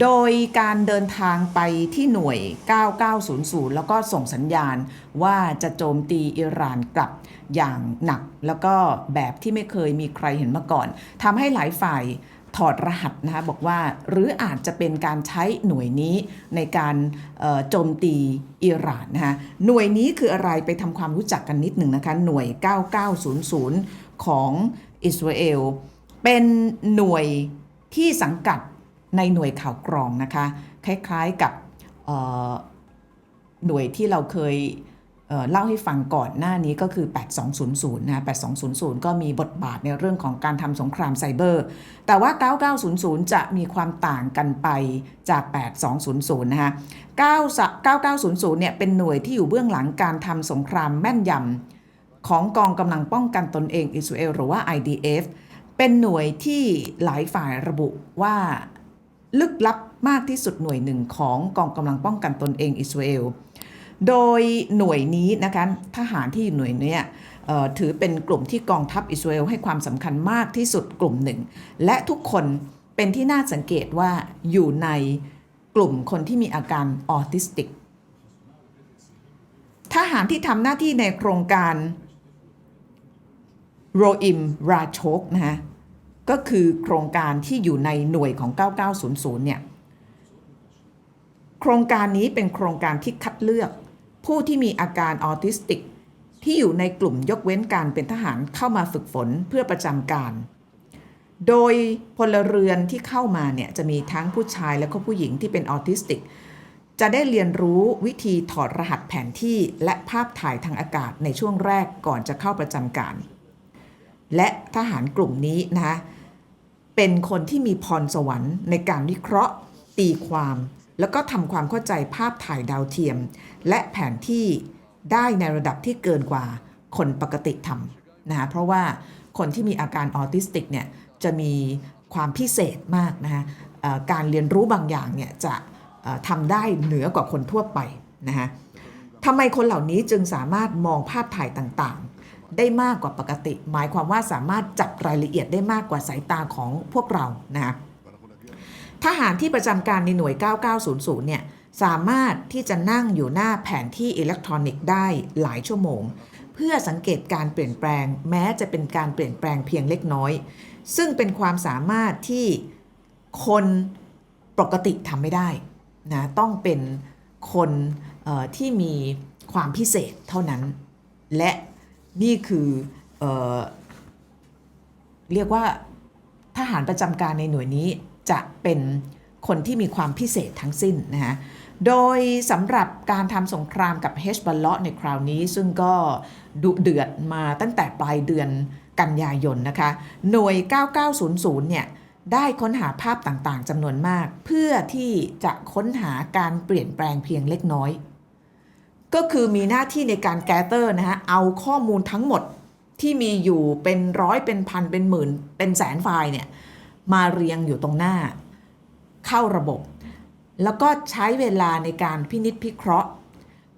โดยการเดินทางไปที่หน่วย 9900 แล้วก็ส่งสัญญาณว่าจะโจมตีอิหร่านกลับอย่างหนัก แล้วก็แบบที่ไม่เคยมีใครเห็นมาก่อนทำให้หลายฝ่ายถอดรหัสนะคะบอกว่าหรืออาจจะเป็นการใช้หน่วยนี้ในการโจมตีอิหร่านนะคะหน่วยนี้คืออะไรไปทำความรู้จักกันนิดหนึ่งนะคะหน่วย 9900 ของอิสราเอลเป็นหน่วยที่สังกัด ในหน่วยข่าวกรองนะคะ คล้ายๆกับหน่วยที่เราเคยเเล่าให้ฟังก่อนหน้านี้ก็คือ 8200 นะ 8200 ก็มีบทบาทในเรื่องของการทำสงครามไซเบอร์ แต่ว่า 9900 จะมีความต่างกันไปจาก 8200 นะคะ9900 เนี่ยเป็นหน่วยที่อยู่เบื้องหลังการทำสงครามแม่นยำของกองกำลังป้องกันตนเองอิสราเอลหรือว่า IDF เป็นหน่วยที่หลายฝ่ายระบุว่า ลึกลับมากที่สุดหน่วยหนึ่งของกองกำลังป้องกันตนเองอิสราเอล โดยหน่วยนี้นะคะทหารที่อยู่หน่วยนี้ถือเป็นกลุ่มที่กองทัพอิสราเอลให้ความสำคัญมากที่สุดกลุ่มหนึ่ง และทุกคนเป็นที่น่าสังเกตว่าอยู่ในกลุ่มคนที่มีอาการออทิสติก ทหารที่ทำหน้าที่ในโครงการโรอิมราโชกนะฮะ ก็คือโครงการที่อยู่ในหน่วยของ 9900 เนี่ย โครงการนี้เป็นโครงการที่คัดเลือก ผู้ที่มีอาการออทิสติก ที่อยู่ในกลุ่มยกเว้นการเป็นทหารเข้ามาฝึกฝนเพื่อประจำการ โดยพลเรือนที่เข้ามาเนี่ยจะมีทั้งผู้ชายและก็ผู้หญิงที่เป็นออทิสติก จะได้เรียนรู้วิธีถอดรหัสแผนที่และภาพถ่ายทางอากาศในช่วงแรกก่อนจะเข้าประจำการ และทหารกลุ่มนี้นะคะ เป็นคนที่มีพรสวรรค์ในการวิเคราะห์ ตีความ แล้วก็ทำความเข้าใจภาพถ่ายดาวเทียม และแผนที่ได้ในระดับที่เกินกว่าคนปกติทำนะคะเพราะว่าคนที่มีอาการออทิสติกเนี่ยจะมีความพิเศษมากนะคะการเรียนรู้บางอย่างเนี่ยจะทำได้เหนือกว่าคนทั่วไปนะคะทำไมคนเหล่านี้จึงสามารถมองภาพถ่ายต่าง ได้มากกว่าปกติ หมายความว่าสามารถจับรายละเอียดได้มากกว่าสายตาของพวกเรานะคะทหารที่ประจำการในหน่วย 9900 เนี่ยสามารถที่จะนั่งอยู่หน้าแผนที่อิเล็กทรอนิกส์ได้หลายชั่วโมง เพื่อสังเกตการเปลี่ยนแปลง แม้จะเป็นการเปลี่ยนแปลงเพียงเล็กน้อย ซึ่งเป็นความสามารถที่คนปกติทำไม่ได้นะต้องเป็นคนที่มีความพิเศษเท่านั้น และ นี่คือเออเรียกว่าทหารประจำการในหน่วยนี้จะเป็นคนที่มีความพิเศษทั้งสิ้นนะฮะโดยสำหรับการทำสงครามกับเฮชบอลเลาะในคราวนี้ ซึ่งก็ดุเดือดมาตั้งแต่ปลายเดือนกันยายนนะคะ หน่วย 9900 เนี่ย ได้ค้นหาภาพต่างๆจำนวนมาก เพื่อที่จะค้นหาการเปลี่ยนแปลงเพียงเล็กน้อย ก็คือมีหน้าที่ในการแกเตอร์นะฮะเอาข้อมูลทั้งหมดที่มีอยู่เป็นร้อยเป็นพันเป็นหมื่น เป็นแสนไฟล์เนี่ยมาเรียงอยู่ตรงหน้า เข้าระบบ แล้วก็ใช้เวลาในการพินิษพิเคราะห์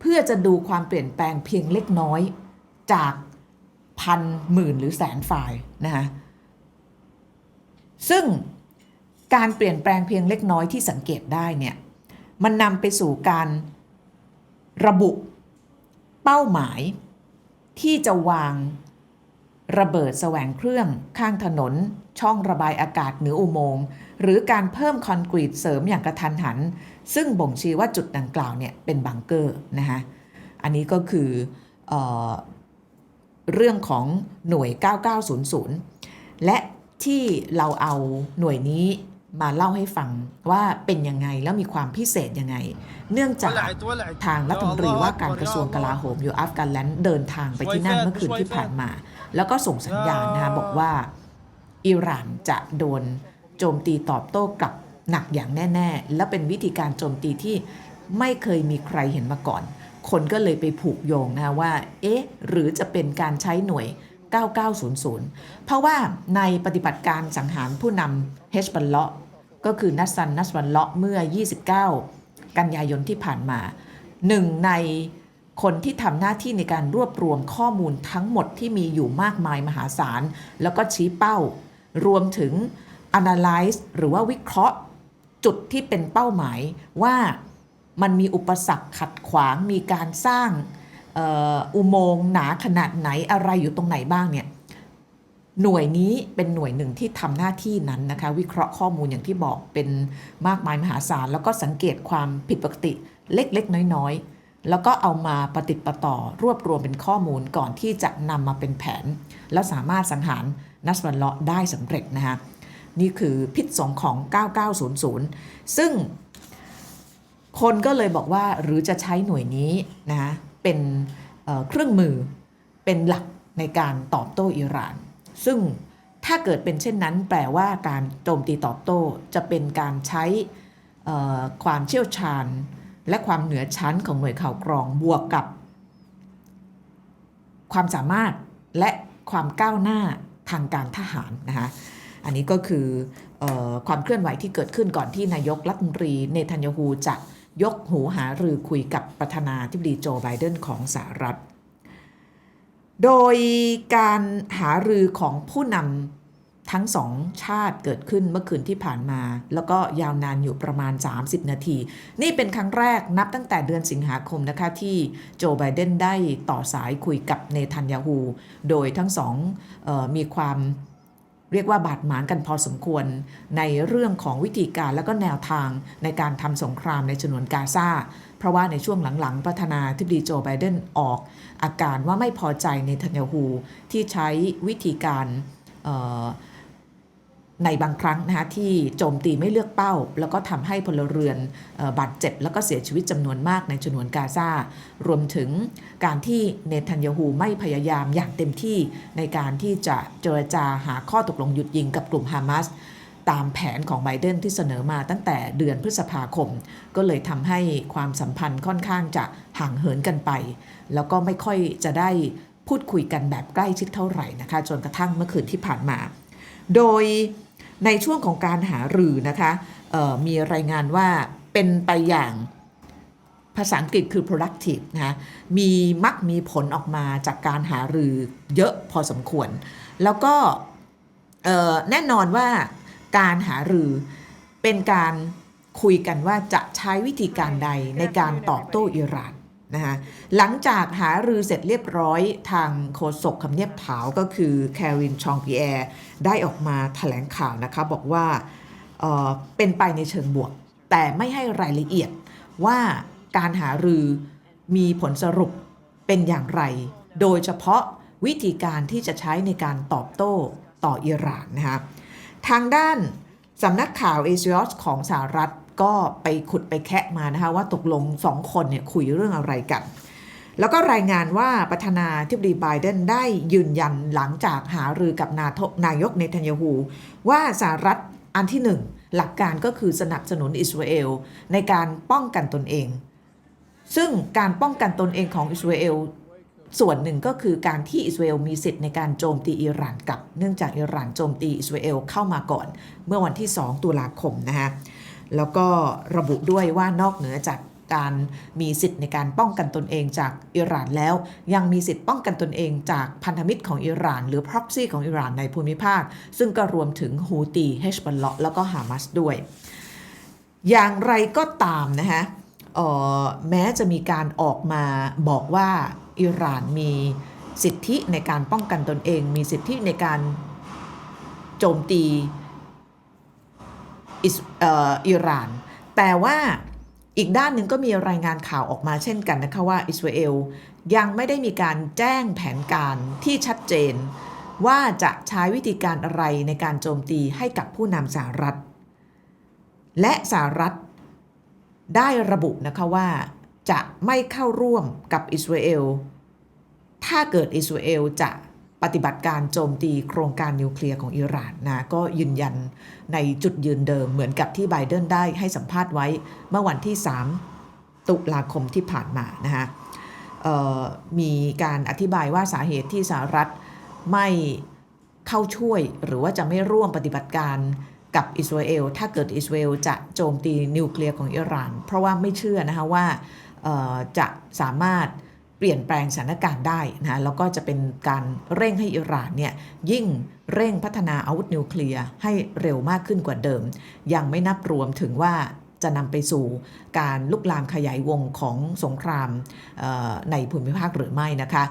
เพื่อจะดูความเปลี่ยนแปลงเพียงเล็กน้อยจากพันหมื่นหรือแสนไฟล์นะคะซึ่งการเปลี่ยนแปลงเพียงเล็กน้อยที่สังเกตได้เนี่ยมันนำไปสู่การ ระบุเป้าหมาย ที่จะวางระเบิดแสวงเครื่องข้างถนน ช่องระบายอากาศเหนืออุโมงค์หรือการเพิ่มคอนกรีตเสริมอย่างกระทันหัน ซึ่งบ่งชี้ว่าจุดดังกล่าวเนี่ยเป็นบังเกอร์นะคะอันนี้ก็คือเออเรื่องของหน่วย 9900 และที่เราเอาหน่วยนี้ มาเล่าให้ฟังว่าเป็นยังไงแล้วมีความพิเศษยังไง เนื่องจากทางรัฐมนตรีว่าการกระทรวงกลาโหมอยู่อัฟกันแลนด์เดินทางไปที่นั่นเมื่อคืนที่ผ่านมา แล้วก็ส่งสัญญาณนะคะบอกว่าอิหร่านจะโดนโจมตีตอบโต้กลับหนักอย่างแน่ ๆ และเป็นวิธีการโจมตีที่ไม่เคยมีใครเห็นมาก่อน คนก็เลยไปผูกโยงนะว่า เอ๊ะ หรือจะเป็นการใช้หน่วย 9900 เพราะว่าในปฏิบัติการสังหารผู้นำเฮชบัลเลาะ ก็คือนัสซันนัสวันเลาะเมื่อ 29 กันยายนที่ผ่านมาหนึ่งในคนที่ทำหน้าที่ในการรวบรวมข้อมูลทั้งหมดที่มีอยู่มากมายมหาศาล แล้วก็ชี้เป้า รวมถึง analyze หรือว่าวิเคราะห์ จุดที่เป็นเป้าหมายว่ามันมีอุปสรรคขัดขวางมีการสร้างอออุโมงค์หนาขนาดไหนอะไรอยู่ตรงไหนบ้างเนี่ย หน่วยนี้เป็นหน่วยหนึ่งที่ทำหน้าที่นั้นนะคะ วิเคราะห์ข้อมูลอย่างที่บอกเป็นมากมายมหาศาล แล้วก็สังเกตความผิดปกติเล็กๆ น้อยๆ แล้วก็เอามาปฏิดประต่อรวบรวมเป็นข้อมูลก่อนที่จะนำมาเป็นแผน แล้วสามารถสังหารนัสรันเลาะได้สำเร็จนะคะนี่คือพิษสงของ 9900 ซึ่งคนก็เลยบอกว่าหรือจะใช้หน่วยนี้นะเป็นเอ่อเครื่องมือเป็นหลักในการตอบโต้อิหร่าน ซึ่งถ้าเกิดเป็นเช่นนั้น แปลว่าการโจมตีตอบโต้จะเป็นการใช้ความเชี่ยวชาญ และความเหนือชั้นของหน่วยข่าวกรองบวกกับ ความสามารถและความก้าวหน้าทางการทหารนะคะอันนี้ก็คือออความเคลื่อนไหวที่เกิดขึ้นก่อนที่นายกรัฐมนตรีเนทันยาฮูจะยกหูหารือคุยกับประธานาธิบดีโจไบเดนของสหรัฐ โดยการหารือของผู้นำทั้งสองชาติเกิดขึ้นเมื่อคืนที่ผ่านมา แล้วก็ยาวนานอยู่ประมาณ 30 นาที นี่เป็นครั้งแรกนับตั้งแต่เดือนสิงหาคมนะคะที่โจไบเดนได้ต่อสายคุยกับเนทันยาฮูโดยทั้งสองออมีความเรียกว่าบาดหมางกันพอสมควรในเรื่องของวิธีการและก็แนวทางในการทำสงครามในฉนวนกาซา เพราะว่าในช่วงหลังๆ ประธานาธิบดีโจไบเดนออก อาการว่าไม่พอใจในทันยาฮูที่ใช้วิธีการในบางครั้งนะคะที่โจมตีไม่เลือกเป้า แล้วก็ทำให้พลเรือนออบาดเจ็บ แล้วก็เสียชีวิตจำนวนมากในฉนวนกาซา รวมถึงการที่เนทันยาฮูไม่พยายามอย่างเต็มที่ในการที่จะเจรจาหาข้อตกลงหยุดยิงกับกลุ่มฮามาส ตามแผนของไบเดนที่เสนอมาตั้งแต่เดือนพฤษภาคม ก็เลยทำให้ความสัมพันธ์ค่อนข้างจะห่างเหินกันไป แล้วก็ไม่ค่อยจะได้พูดคุยกันแบบใกล้ชิดเท่าไหร่นะคะ จนกระทั่งเมื่อคืนที่ผ่านมา โดยในช่วงของการหารือนะคะมีรายงานว่าเป็นไปอย่างภาษาอังกฤษคือ productive นะคะมีมักมีผลออกมาจากการหารือเยอะพอสมควร แล้วก็แน่นอนว่า การหารือเป็นการคุยกันว่าจะใช้วิธีการใดในการตอบโต้อิหร่านนะคะหลังจากหารือเสร็จเรียบร้อยทางโฆษกคำเนียบขาวก็คือแครินชองปีแอร์ได้ออกมาแถลงข่าวนะคะบอกว่าเเป็นไปในเชิงบวก แต่ไม่ให้รายละเอียดว่าการหารือมีผลสรุปเป็นอย่างไร โดยเฉพาะวิธีการที่จะใช้ในการตอบโต้ต่ออิหร่านนะคะ ทางด้านสำนักข่าวเอเชียสของสหรัฐก็ไปขุดไปแคะมานะคะว่าตกลงสองคนเนี่ยคุยเรื่องอะไรกัน แล้วก็รายงานว่าประธานาธิบดีไบเดนได้ยืนยันหลังจากหารือกับนาทนายกเนทันยาฮูว่าสหรัฐอันที่หนึ่งหลักการก็คือสนับสนุนอิสราเอลในการป้องกันตนเอง ซึ่งการป้องกันตนเองของอิสราเอล ส่วนหนึ่งก็คือการที่อิสราเอลมีสิทธิ์ในการโจมตีอิหร่านกลับ เนื่องจากอิหร่านโจมตีอิสราเอลเข้ามาก่อน เมื่อวันที่ 2 ตุลาคมนะคะแล้วก็ระบุด้วยว่านอกเหนือจากการมีสิทธิ์ในการป้องกันตนเองจากอิหร่านแล้ว ยังมีสิทธิ์ป้องกันตนเองจากพันธมิตรของอิหร่าน หรือพ็อกซี่ของอิหร่านในภูมิภาค ซึ่งก็รวมถึงฮูตีเฮชบัลเลาะแล้วก็ฮามาสด้วย อย่างไรก็ตามนะคะออแม้จะมีการออกมาบอกว่า อิหร่านมีสิทธิในการป้องกันตนเอง มีสิทธิในการโจมตีอิหร่าน แต่ว่าอีกด้านหนึ่งก็มีรายงานข่าวออกมาเช่นกันนะคะว่าอิสราเอลยังไม่ได้มีการแจ้งแผนการที่ชัดเจน ว่าจะใช้วิธีการอะไรในการโจมตีให้กับผู้นำสหรัฐ และสหรัฐได้ระบุนะคะว่า จะไม่เข้าร่วมกับอิสราเอล ถ้าเกิดอิสราเอลจะปฏิบัติการโจมตีโครงการนิวเคลียร์ของอิหร่านนะก็ยืนยันในจุดยืนเดิมเหมือนกับที่ไบเดนได้ให้สัมภาษณ์ไว้เมื่อวันที่ 3 ตุลาคมที่ผ่านมานะคะมีการอธิบายว่าสาเหตุที่สหรัฐไม่เข้าช่วยหรือว่าจะไม่ร่วมปฏิบัติการกับอิสราเอลถ้าเกิดอิสราเอลจะโจมตีนิวเคลียร์ของอิหร่าน เพราะว่าไม่เชื่อนะคะว่า จะสามารถเปลี่ยนแปลงสถานการณ์ได้นะแล้วก็จะเป็นการเร่งให้อิหร่านเนี่ยยิ่งเร่งพัฒนาอาวุธนิวเคลียร์ให้เร็วมากขึ้นกว่าเดิม ยังไม่นับรวมถึงว่าจะนำไปสู่การลุกลามขยายวงของสงครามในภูมิภาคหรือไม่นะคะ